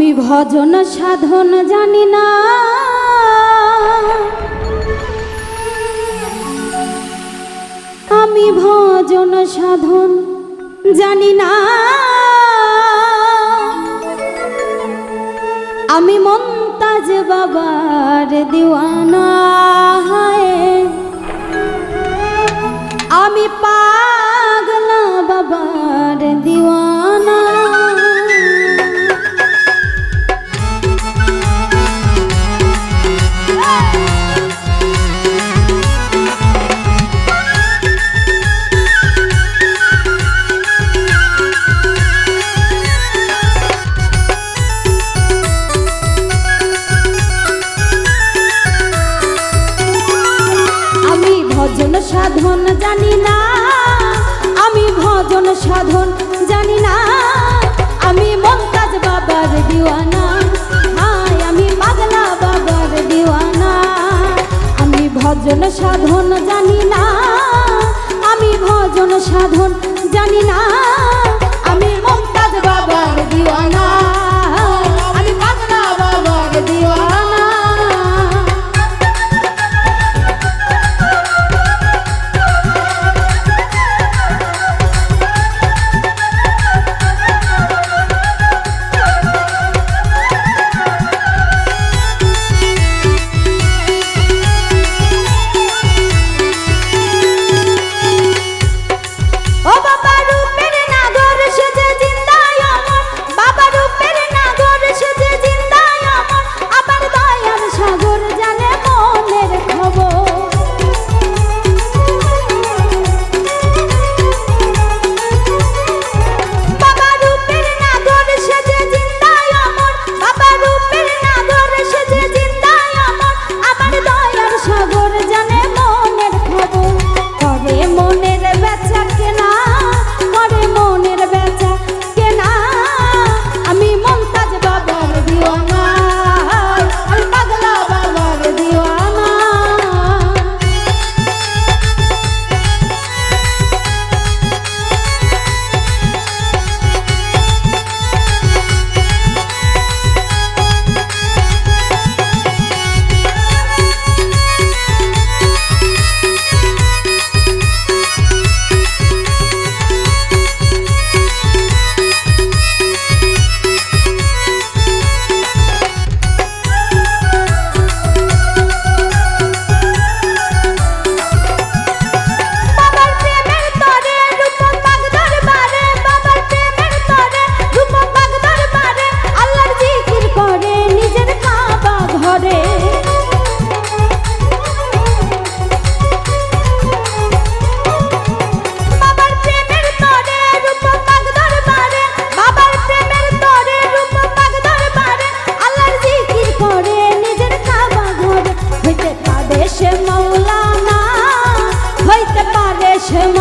আমি ভজন সাধন জানি না। আমি ভজন সাধন জানি না। আমি মন্তাজ বাবার দিওয়ানা। আমি পাগলা জানি না। আমি ভজন সাধন জানি না। আমি মমতাজ বাবার দিওয়ানা। হায়, আমি পাগলা বাবার দিওয়ানা। আমি ভজন সাধন জানি না। আমি ভজন সাধন জানি না। 제발